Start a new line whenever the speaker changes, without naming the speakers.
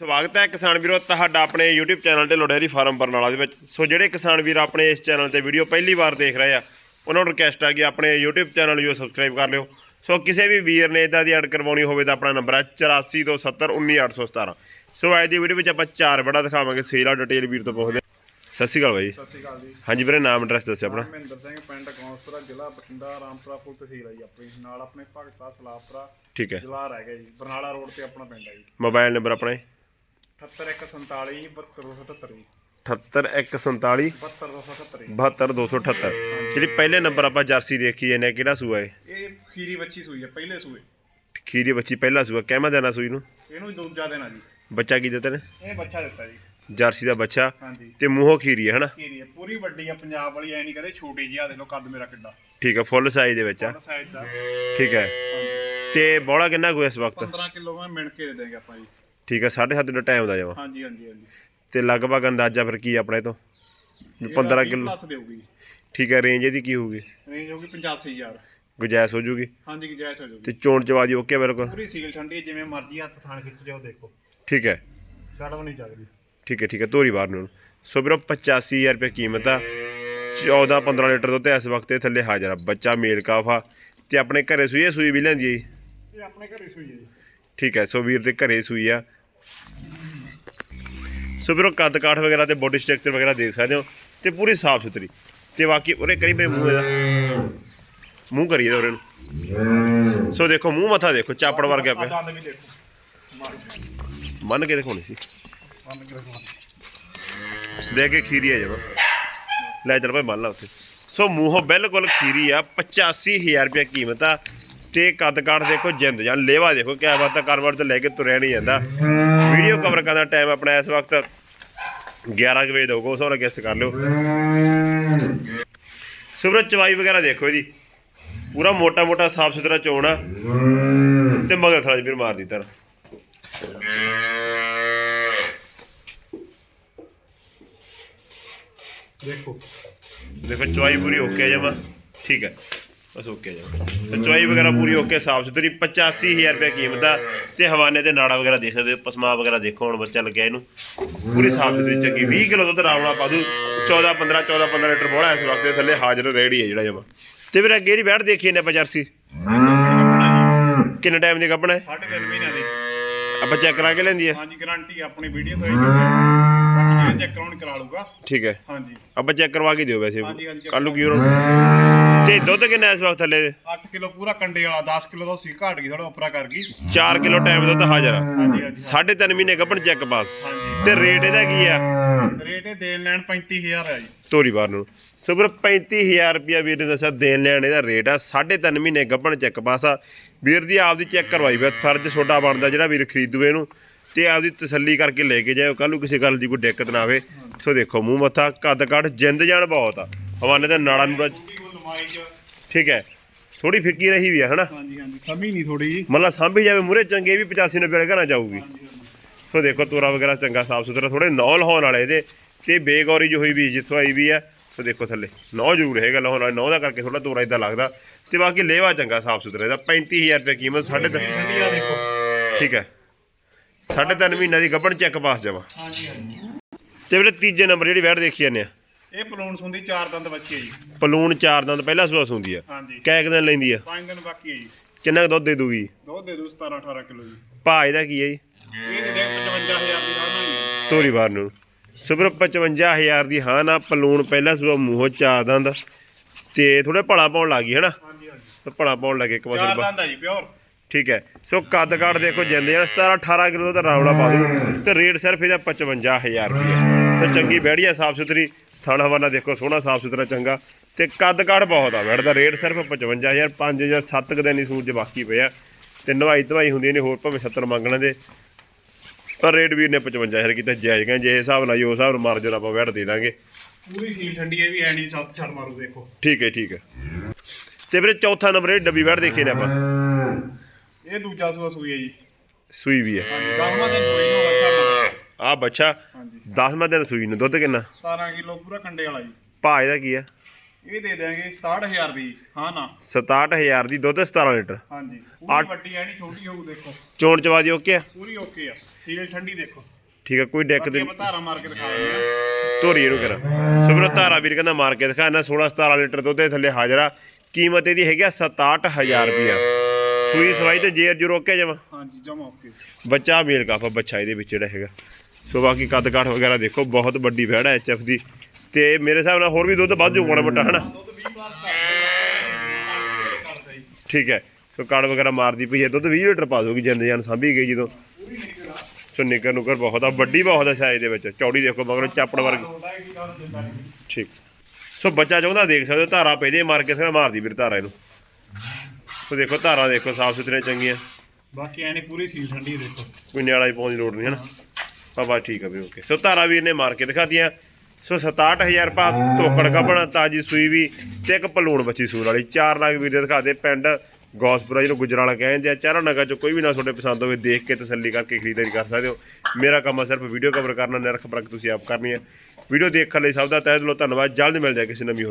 ਸਵਾਗਤ ਹੈ ਕਿਸਾਨ ਵੀਰੋ ਤੁਹਾਡਾ ਆਪਣੇ YouTube ਚੈਨਲ ਤੇ ਲੋੜੇਰੀ ਫਾਰਮ ਬਰਨਾਲਾ ਦੇ ਵਿੱਚ। ਸੋ ਜਿਹੜੇ ਕਿਸਾਨ ਵੀਰ ਆਪਣੇ ਇਸ ਚੈਨਲ ਤੇ ਵੀਡੀਓ ਪਹਿਲੀ ਵਾਰ ਦੇਖ ਰਹੇ ਆ ਉਹਨਾਂ ਨੂੰ ਰਿਕਵੈਸਟ ਆ ਕਿ ਆਪਣੇ YouTube ਚੈਨਲ ਨੂੰ ਸਬਸਕ੍ਰਾਈਬ ਕਰ ਲਿਓ। ਸੋ ਕਿਸੇ ਵੀ ਵੀਰ ਨੇ ਇਦਾਂ ਦੀ ਐਡ ਕਰਵਾਉਣੀ ਹੋਵੇ ਤਾਂ ਆਪਣਾ ਨੰਬਰ ਹੈ 8427191817 ਸੋ ਅੱਜ ਦੀ ਵੀਡੀਓ ਵਿੱਚ ਆਪਾਂ ਚਾਰ ਬੜਾ ਦਿਖਾਵਾਂਗੇ ਸੇਲ ਆ ਡਿਟੇਲ ਵੀਰ ਤੋਂ ਪੁੱਛਦੇ। ਸਤਿ ਸ਼੍ਰੀ ਅਕਾਲ ਬਾਈ।
ਸਤਿ ਸ਼੍ਰੀ ਅਕਾਲ ਜੀ।
ਹਾਂਜੀ ਵੀਰੇ ਨਾਮ ਐਡਰੈਸ ਦੱਸਿਓ ਆਪਣਾ।
ਮਹਿੰਦਰ ਸਿੰਘ ਪਿੰਡ ਕੌਂਸਪੁਰਾ ਜ਼ਿਲ੍ਹਾ ਬਠਿੰਡਾ ਰਾਮਪੁਰਾ ਫੁੱਲ ਤਹਿਸੀਲ ਹੈ ਜੀ ਆਪਣੀ। ਨਾਲ ਆਪਣੇ ਭਗਤਾ ਸਲਾਪੁਰਾ
ਠੀਕ ਹੈ।
ਜ਼ਿਲ੍ਹਾ ਰਹਿ ਗਿਆ ਜੀ। ਬਰਨਾਲਾ ਰੋਡ ਤੇ ਆਪਣਾ ਪਿੰਡ ਹੈ ਜੀ।
ਮੋਬਾਈਲ ਨੰਬਰ ਆਪਣਾ?
78147 72277 ਜੀ।
78147
72277
72278 ਜਿਹੜੀ ਪਹਿਲੇ ਨੰਬਰ ਆਪਾਂ ਜਰਸੀ ਦੇਖੀ ਇਹਨੇ ਕਿਹੜਾ ਸੂਆ ਹੈ
ਇਹ ਖੀਰੀ ਬੱਚੀ ਸੂਈ ਹੈ ਪਹਿਲੇ ਸੂਏ।
ਖੀਰੀ ਬੱਚੀ ਪਹਿਲਾ ਸੂਆ। ਕਹਿਮਾ ਦੇਣਾ ਸੂਈ ਨੂੰ?
ਇਹਨੂੰ ਦੂਜਾ ਦੇਣਾ ਜੀ।
ਬੱਚਾ ਕੀ ਦਿੱਤਾ ਨੇ
ਇਹ ਬੱਚਾ ਦਿੱਤਾ ਜੀ।
ਜਰਸੀ ਦਾ ਬੱਚਾ।
ਹਾਂਜੀ।
ਤੇ ਮੂੰਹੋਂ ਖੀਰੀ ਹੈ ਹਨਾ?
ਖੀਰੀ ਹੈ ਪੂਰੀ ਵੱਡੀ ਆ ਪੰਜਾਬ ਵਾਲੀ ਐ ਨਹੀਂ ਕਦੇ ਛੋਟੀ ਜਿਹੀ ਆ ਦੇਖ ਲਓ ਕੱਦ ਮੇਰਾ ਕਿੱਡਾ।
ਠੀਕ ਹੈ ਫੁੱਲ ਸਾਈਜ਼ ਦੇ ਵਿੱਚ ਆ।
ਸਾਈਜ਼ ਦਾ।
ਠੀਕ ਹੈ। ਤੇ ਬੋਲਾ ਕਿੰਨਾ ਕੁ ਇਸ ਵਕਤ?
15 ਕਿਲੋ ਮੈਂ ਮਿਣ ਕੇ ਦੇ ਦੇਂਗੇ ਆਪਾਂ ਜੀ।
ਠੀਕ ਹੈ 7.5 ਦਾ ਟਾਈਮ ਦਾ ਜਾਵਾ
ਹਾਂਜੀ ਹਾਂਜੀ ਹਾਂਜੀ।
ਤੇ ਲਗਭਗ ਅੰਦਾਜ਼ਾ ਫਿਰ ਕੀ ਆਪਣੇ ਤੋਂ? ਵੀ 15 ਕਿਲੋ।
ਪਲੱਸ ਦੇਊਗੀ।
ਠੀਕ ਹੈ ਰੇਂਜ ਇਹਦੀ ਕੀ ਹੋਊਗੀ?
ਰੇਂਜ ਹੋਊਗੀ 85000
ਗੁਜਾਇਸ਼ ਹੋ ਜੂਗੀ?
ਹਾਂਜੀ ਗੁਜਾਇਸ਼ ਹੋ ਜਾਊਗੀ
ਤੇ ਚੋਣ ਚਵਾਦੀ ਓਕੇ ਬਿਲਕੁਲ?
ਪੂਰੀ ਸੀਲ ਠੰਡੀ ਜਿਵੇਂ ਮਰਜ਼ੀ ਹੱਥ ਥਾਣ ਖਿੱਚ ਜਾਓ ਦੇਖੋ।
ਠੀਕ ਹੈ
ਛੱਡ ਵੀ ਨਹੀਂ ਚੱਲਦੀ
ਠੀਕ ਹੈ ਠੀਕ ਹੈ ਤੋਰੀ ਬਾਹਰ ਨੂੰ। ਸੋ ਵੀਰੋ 85000 ਰੁਪਏ ਕੀਮਤ ਆ। 14 15 ਲੀਟਰ ਦੁੱਧ ਇਸ ਵਕਤ ਇਹ ਥੱਲੇ ਹਾਜ਼ਰ ਆ। ਬੱਚਾ ਮੇਲ ਕਾਫਾ ਤੇ ਆਪਣੇ ਘਰੇ ਸੂਈ ਹੈ ਸੂਈ ਵੀ ਲੈਂਦੀ ਹੈ ਜੀ?
ਇਹ ਆਪਣੇ ਘਰੇ ਸੂਈ ਹੈ ਜੀ।
ਠੀਕ ਹੈ ਸੋ ਵੀਰ ਦੇ ਘਰੇ ਸੂਈ ਆ। ਸੋ ਵੀਰੋ ਕੱਦ ਕਾਠ ਵਗੈਰਾ ਤੇ ਬੋਡੀ ਸਟਰਕਚਰ ਵਗੈਰਾ ਦੇਖ ਸਕਦੇ ਹੋ ਤੇ ਪੂਰੀ ਸਾਫ਼ ਸੁਥਰੀ। ਤੇ ਬਾਕੀ ਉਰੇ ਕਰੀ ਮੇਰੇ ਮੂੰਹ ਇਹਦਾ। ਮੂੰਹ ਕਰੀਏ ਉਰੇ ਨੂੰ। ਸੋ ਦੇਖੋ ਮੂੰਹ ਮੱਥਾ ਦੇਖੋ ਚਾਪੜ ਵਰਗਾ ਪਿਆ।
ਦੰਦ ਵੀ ਦੇਖੋ। ਮਾਰ ਕੇ
ਮੰਨ ਕੇ ਦਿਖਾਉਣੀ ਸੀ। ਦੇ ਕੇ ਖੀਰੀ ਆ ਜਮਾ। ਲੈ ਚੱਲ ਭਾਈ ਮੰਨ ਲਾ ਉੱਥੇ। ਸੋ ਮੂੰਹੋਂ ਬਿਲਕੁਲ ਖੀਰੀ ਆ 85000 ਰੁਪਏ ਕੀਮਤ ਆ। ਤੇ ਕੱਦ ਕਾਠ ਦੇਖੋ ਜਿੰਦ ਜਾਨ ਲੇਵਾ ਦੇਖੋ ਕਿਆ ਬਾਤ ਆ ਕਾਰੋਬਾਰ ਤੋਂ ਲੈ ਕੇ ਤੁਰਿਆ ਨਹੀਂ ਜਾਂਦਾ। ਵੀਡੀਓ ਕਵਰ ਕਰਨ ਦਾ ਟਾਈਮ ਆਪਣਾ ਇਸ ਵਕਤ 11 ਕੁ ਵਜੇ ਦਊਗਾ ਉਸ ਵਾਲਾ ਗੈਸ ਕਰ ਲਿਓ। ਸੁਬਰਤ ਚਵਾਈ ਵਗੈਰਾ ਦੇਖੋ ਇਹਦੀ ਪੂਰਾ ਮੋਟਾ ਮੋਟਾ ਸਾਫ਼ ਸੁਥਰਾ ਚੋਣ ਆ। ਤੇ ਮਗਰ ਥੜਾ ਵੀਰ ਮਾਰ ਦਿੱਤਾ।
ਦੇਖੋ।
ਦੇਖੋ ਚਵਾਈ ਪੂਰੀ ਓਕੇ ਆ ਜਮਾ। ਠੀਕ ਹੈ ਬਸ ਓਕੇ ਜਮਾ ਤੇ ਚਵਾਈ ਵਗੈਰਾ ਪੂਰੀ ਓਕੇ ਸਾਫ਼ ਸੁਥਰੀ। 85000 ਰੁਪਏ ਕੀਮਤ ਆ ਤੇ ਹਵਾਨੇ ਤੇ ਨਾੜਾ ਵਗੈਰਾ ਦੇਖ ਸਕਦੇ ਹੋ ਪਸਮਾ ਵਗੈਰਾ ਦੇਖੋ ਹੁਣ ਬੱਚਾ ਲੱਗਿਆ ਇਹਨੂੰ। ਪੂਰੀ ਸਾਫ਼ ਸੁਥਰੀ ਚੰਗੀ। 20 ਕਿਲੋ ਦੁੱਧ ਰਾਵਣਾ ਪਾ ਦੂ। 14 15 14 15 ਲੀਟਰ ਬੋਲਾ ਇਸ ਵਕਤ ਦੇ ਥੱਲੇ ਹਾਜ਼ਰ ਰੈਡੀ ਹੈ ਜਿਹੜਾ ਜਮਾ। ਤੇ ਫਿਰ ਅੱਗੇ ਦੀ ਬੈਠ ਦੇਖੀ ਨੇ ਆਪਾਂ ਜਰਸੀ ਕਿੰਨੇ ਟਾਈਮ ਦੀ ਕੱਪਣਾ ਹੈ?
ਸਾਢੇ ਤਿੰਨ ਮਹੀਨਿਆਂ ਦੀ।
ਆਪਾਂ ਚੈੱਕ ਕਰਾ ਕੇ ਲੈਂਦੀ ਹੈ?
ਹਾਂਜੀ ਗਾਰੰਟੀ ਆਪਣੀ ਵੀਡੀਓ ਹੋਈ ਚੈੱਕ ਕਰਾਉਣ ਕਰਾ ਲੂਗਾ
ਠੀਕ ਹੈ।
ਹਾਂਜੀ।
ਆਪਾਂ ਚੈੱਕ ਕਰਵਾ ਕੇ ਦਿਓ ਵੈਸੇ। ਕੱਲ ਨੂੰ ਕੀ ਹੋਣਾ ਤੇ ਦੁੱਧ ਕਿੰਨਾ ਇਸ ਵਕਤ ਥੱਲੇ?
8 ਕਿਲੋ ਪੂਰਾ ਕੰਡੇ ਵਾਲਾ 10 ਕਿਲੋ ਦਾ ਸੀ ਘਾਟ ਗਈ ਥੋੜਾ ਉਪਰਾ ਕਰ ਗਈ।
4 ਕਿਲੋ ਟਾਈਮ ਦੁੱਧ ਹਾਜ਼ਰ ਆ।
ਹਾਂਜੀ ਹਾਂਜੀ।
ਸਾਢੇ ਤਿੰਨ ਮਹੀਨੇ ਕੱਪਣ ਚੈੱਕ ਪਾਸ
ਹਾਂਜੀ।
ਤੇ ਰੇਟ ਇਹਦਾ ਕੀ ਆ?
ਰੇਟ ਇਹ ਦੇਣ ਲੈਣ 35000 ਹੈ ਜੀ।
ਤੋਰੀ ਬਾਰ ਨੂੰ। ਸੋ ਵੀਰ 35000 ਰੁਪਿਆ ਵੀਰ ਨੇ ਦੱਸਿਆ ਦੇਣ ਲੈਣ ਇਹਦਾ ਰੇਟ ਆ। ਸਾਢੇ ਤਿੰਨ ਮਹੀਨੇ ਗੱਭਣ ਚੈੱਕ ਪਾਸ ਆ। ਵੀਰ ਦੀ ਆਪਦੀ ਚੈੱਕ ਕਰਵਾਈ ਵੇ ਫਰਜ਼ ਛੋਟਾ ਬਣਦਾ ਜਿਹੜਾ ਵੀਰ ਖਰੀਦੂ ਇਹਨੂੰ ਤੇ ਆਪਦੀ ਤਸੱਲੀ ਕਰਕੇ ਲੈ ਕੇ ਜਾਓ ਕੱਲ ਨੂੰ ਕਿਸੇ ਗੱਲ ਦੀ ਕੋਈ ਦਿੱਕਤ ਨਾ ਆਵੇ। ਸੋ ਦੇਖੋ ਮੂੰਹ ਮੱਥਾ ਕੱਦ ਕੱਟ ਜਿੰਦ ਜਾਨ ਬਹੁਤ ਆ। ਹਵਾਨੇ ਤੇ ਨਾੜਾ ਨੂੰ
ਚ
ਠੀਕ ਹੈ। ਥੋੜੀ ਫਿੱਕੀ ਰਹੀ ਵੀ ਆ ਹਨਾ?
ਹਾਂਜੀ ਹਾਂਜੀ। ਸਮੀ ਨਹੀਂ ਥੋੜੀ ਜੀ।
ਮਤਲਬ ਸਾਂਭੀ ਜਾਵੇ ਮੂਰੇ ਚੰਗੇ ਵੀ 85 90 ਵਾਲੇ ਘਰਾਂ ਜਾਊਗੀ ਸੋ ਦੇਖੋ ਤੋਰਾ ਵਗੈਰਾ ਚੰਗਾ ਸਾਫ਼ ਸੁਥਰਾ ਥੋੜੇ ਨੌ ਲਹਾਉਣ ਵਾਲੇ ਇਹਦੇ ਤੇ ਬੇਗੌਰੀ ਜੋ ਹੋਈ ਵੀ ਜਿੱਥੋਂ ਆਈ ਵੀ ਆ ਸੋ ਦੇਖੋ ਥੱਲੇ ਨੌ ਜ਼ਰੂਰ ਹੈਗਾ ਲਹਾਉਣ ਵਾਲੇ ਨੌ ਦਾ ਕਰਕੇ ਥੋੜਾ ਤੋਰਾ ਇਦਾਂ ਲੱਗਦਾ। ਤੇ ਬਾਕੀ ਲੇਵਾ ਚੰਗਾ ਸਾਫ਼ ਸੁਥਰਾ ਇਹਦਾ 35000 ਰੁਪਏ ਕੀਮਤ ਸਾਢੇ ਤਿੰਨ
ਠੰਡੀ ਆ ਦੇਖੋ।
ਠੀਕ ਹੈ। ਸਾਢੇ ਤਿੰਨ ਮਹੀਨਾ ਦੀ ਗੱਭਣ ਚੈੱਕ ਪਾਸ ਜਾਵਾ।
ਹਾਂਜੀ ਹਾਂਜੀ।
ਤੇ ਵੀਰੇ ਤੀਜੇ ਨੰਬਰ ਜਿਹੜੀ ਵੈਟ ਦੇਖੀ ਜਾਂਦੇ ਆ।
ਇਹ ਪਲੂਣ ਸੁੰਦੀ ਚਾਰ ਦੰਦ ਬੱਚੀ ਹੈ ਜੀ।
ਪਲੂਣ ਚਾਰ ਦੰਦ ਪਹਿਲਾ ਸੂਆ ਸੁੰਦੀ ਆ।
ਹਾਂਜੀ।
ਕੈ ਕੁ ਦਿਨ ਲੈਂਦੀ ਆ?
ਪੰਜ ਦਿਨ ਬਾਕੀ ਹੈ ਜੀ।
ਕਿੰਨਾ ਕੁ ਦੁੱਧ ਦੇ ਦੂਗੀ?
ਦੁੱਧ ਦੇ ਦੂ 17 18 ਕਿਲੋ ਜੀ।
ਭਾ ਇਹਦਾ ਕੀ ਹੈ ਜੀ?
ਇਹ ਦੇ ਦੇ 55000 ਦੀ ਹੀ
ਤੋਰੀ ਬਾਰ ਨੂੰ। ਸੁਪਰ 55000 ਦੀ ਹਾਂ ਨਾ ਪਲੂਣ ਪਹਿਲਾ ਸੂਆ ਮੂੰਹੋਂ ਚਾਰ ਦੰਦ। ਤੇ ਥੋੜੇ ਭਲਾ ਪਾਉਣ ਲੱਗੀ ਹਨਾ?
ਹਾਂਜੀ ਹਾਂਜੀ।
ਭਲਾ ਪਾਉਣ ਲੱਗੇ ਇੱਕ
ਚਾਰ
ਪਾਸੇ
ਦੰਦ ਹੈ ਜੀ ਪਿਓਰ।
ਠੀਕ ਹੈ। ਸੋ ਕੱਦ ਕਾਠ ਦੇਖੋ ਜਾਂਦੇ ਆ 17 18 ਕਿਲੋ ਦਾ ਰਾਵੜਾ ਪਾ ਦੂ ਤੇ ਰੇਟ ਸਿਰਫ ਇਹਦਾ 55000 ਰੁਪਏ ਤੇ ਚੰਗੀ ਬੈੜੀਆ ਸਾਫ਼ ਸੁਥਰੀ ਥਣ ਹਵਾਨਾ ਦੇਖੋ ਸੋਹਣਾ ਸਾਫ਼ ਸੁਥਰਾ ਚੰਗਾ। ਤੇ ਕੱਦ ਕਾਠ ਬਹੁਤ ਆ ਬੈੜ ਦਾ ਰੇਟ ਸਿਰਫ 55000 5 ਜਾਂ 7 ਕੁ ਦਿਨ ਹੀ ਸੂਰਜ ਬਾਕੀ ਪਿਆ ਤੇ ਨਵਾਈ ਧਵਾਈ ਹੁੰਦੀ ਨੇ ਹੋਰ ਭਾਵੇਂ 70 ਮੰਗਣ ਦੇ ਪਰ ਰੇਟ ਵੀਰ ਨੇ 55000 ਕੀਤਾ ਜਾਇਜ਼ ਕਹਿੰਦੇ ਜੇ ਹਿਸਾਬ ਨਾਲ ਜੋ ਹਿਸਾਬ ਨਾਲ ਮਾਰਜਨ ਆਪਾਂ ਵੈੜ ਦੇ ਦਾਂਗੇ।
ਪੂਰੀ ਠੰਡੀ ਹੈ ਵੀ ਐ ਨਹੀਂ ਸੱਤ ਛੜ ਮਾਰੂ ਦੇਖੋ।
ਠੀਕ ਹੈ ਠੀਕ ਹੈ। ਤੇ ਵੀਰੇ ਚੌਥਾ ਨੰਬਰ ਇਹ ਡੱਬੀ ਵੈੜ ਦੇਖੀ ਨੇ ਆਪਾਂ?
ਇਹ ਦੂਜਾ ਸੂਆ ਸੂਈ ਹੈ ਜੀ।
ਸੂਈ ਵੀ ਹੈ।
10ਵਾਂ ਦਿਨ ਕੋਈ ਨਾ
ਆ ਬੱਚਾ
ਹਾਂਜੀ।
10ਵਾਂ ਦਿਨ ਸੂਈ ਨੂੰ ਦੁੱਧ ਕਿੰਨਾ?
17 ਕਿਲੋ ਪੂਰਾ ਕੰਡੇ ਵਾਲਾ ਜੀ।
ਭਾ ਇਹਦਾ ਕੀ ਆ?
ਇਹ ਦੇ ਦਿਆਂਗੇ 67000 ਦੀ ਹਾਂ ਨਾ।
67000 ਦੀ ਦੁੱਧ 17 ਲੀਟਰ।
ਹਾਂਜੀ ਪੂਰੀ ਵੱਡੀ ਐ ਨਹੀਂ ਛੋਟੀ ਹੋਊ ਦੇਖੋ।
ਚੋਣ ਚਵਾਦੀ ਓਕੇ ਆ?
ਪੂਰੀ ਓਕੇ ਆ ਸੀਲ ਠੰਡੀ ਦੇਖੋ।
ਠੀਕ ਆ ਕੋਈ ਡੈਕ
ਆਪਾਂ ਧਾਰਾ ਮਾਰ ਕੇ ਦਿਖਾ ਦਿੰਦੇ
ਧੋਰੀ ਇਹਨੂੰ ਕਰ। ਸੋ ਵੀਰੋ ਧਾਰਾ ਵੀਰ ਕਹਿੰਦਾ ਮਾਰ ਕੇ ਦਿਖਾ ਇਹਨਾਂ 16 17 ਲੀਟਰ ਦੁੱਧ ਦੇ ਥੱਲੇ ਹਾਜ਼ਰਾ ਕੀਮਤ ਇਹਦੀ ਹੈਗੀ ਆ 67000 ਰੁਪਿਆ ਸੂਈ ਸਵਾਈ ਤੇ ਜੇਰ ਜੂ ਰੋਕਿਆ ਜਮਾ।
ਹਾਂਜੀ ਜਮਾ ਓਕੇ।
ਬੱਚਾ ਮੇਲ ਕਾਫਾ ਬੱਚਾ ਇਹਦੇ ਵਿੱਚ ਜਿਹੜਾ ਹੈਗਾ। ਸੋ ਬਾਕੀ ਕੱਦ ਕਾਠ ਵਗੈਰਾ ਦੇਖੋ ਬਹੁਤ ਵੱਡੀ ਵੈੜ ਹੈ ਐਚਐਫ ਦੀ। ਤੇ ਮੇਰੇ ਹਿਸਾਬ ਨਾਲ ਹੋਰ ਵੀ ਦੁੱਧ ਵੱਧ ਜਾਊਗਾ ਵੱਡਾ ਹਨਾ?
ਦੁੱਧ 20 ਪਲੱਸ ਕਰਦਾ ਜੀ
ਠੀਕ ਹੈ। ਸੋ ਕਾੜ ਵਗੈਰਾ ਮਾਰਦੀ ਪਈ ਹੈ ਦੁੱਧ 20 ਲੀਟਰ ਪਾ ਦੋਗੀ ਜਿੰਦ ਜਾਨ ਸਾਂਭੀ ਗਈ ਜਦੋਂ। ਸੋ ਨਿੱਕਰ ਨੁਕਰ ਬਹੁਤ ਆ ਵੱਡੀ ਬਹੁਤ ਆ ਸਾਈਜ਼ ਦੇ ਵਿੱਚ ਚੌੜੀ ਦੇਖੋ ਮਗਰੋਂ ਚਾਪੜ ਵਰਗੀ।
ਹੈ
ਠੀਕ। ਸੋ ਬੱਚਾ ਚਾਹੁੰਦਾ ਦੇਖ ਸਕਦੇ ਹੋ ਧਾਰਾ ਪੈ ਜੇ ਮਾਰ ਕੇ ਸਿਰ ਮਾਰਦੀ ਵੀਰ ਧਾਰਾ ਇਹਨੂੰ। ਸੋ ਦੇਖੋ ਧਾਰਾ ਦੇਖੋ ਸਾਫ਼ ਸੁਥਰੀਆਂ ਚੰਗੀਆਂ।
ਬਾਕੀ ਐਨੇ ਪੂਰੀ ਸੀਲ ਠੰਡੀ ਦੇਖੋ।
ਕੋਈ ਨਿਆਲਾ ਹੀ ਪਾਉਣ ਦੀ ਲੋੜ ਨਹੀਂ ਹਨਾ? ਬਾ ਬਾ ਠੀਕ ਆ ਵੀ, ਓਕੇ। ਸੋ ਧਾਰਾ ਵੀਰ ਨੇ ਮਾਰ ਕੇ ਦਿਖਾਤੀਆਂ। ਸੋ 67000 ਰੁਪਏ ਧੋਕੜ ਕੱਪਣਾ ਤਾਜੀ ਸੂਈ ਵੀ ਤੇ ਇੱਕ ਪਲੂਣ ਬੱਚੀ ਸੂਰ ਵਾਲੀ। ਚਾਰ ਨਗ ਵੀਰ ਦੇ ਦਿਖਾਦੇ ਪਿੰਡ ਗੌਸਪੁਰਾ, ਜਿਹਨੂੰ ਗੁਜਰਾਲਾ ਕਹਿੰਦੇ ਆ। ਚਾਰਾਂ ਨਗਾਂ ਚੋਂ ਕੋਈ ਵੀ ਨਾ ਤੁਹਾਡੇ ਪਸੰਦ ਹੋਵੇ, ਦੇਖ ਕੇ ਤਸੱਲੀ ਕਰਕੇ ਖਰੀਦਦਾਰੀ ਕਰ ਸਕਦੇ ਹੋ। ਮੇਰਾ ਕੰਮ ਆ ਸਿਰਫ ਵੀਡੀਓ ਕਵਰ ਕਰਨਾ, ਨਿਰਖ ਪਰਖ ਤੁਸੀਂ ਆਪ ਕਰਨੀ ਹੈ ਵੀਡੀਓ ਦੇਖਣ ਲਈ ਸਭ ਦਾ ਤਹਿ ਦਿਲੋਂ ਧੰਨਵਾਦ। ਜਲਦ ਮਿਲ ਜਾਏ ਕਿਸੇ ਨਵੀਂ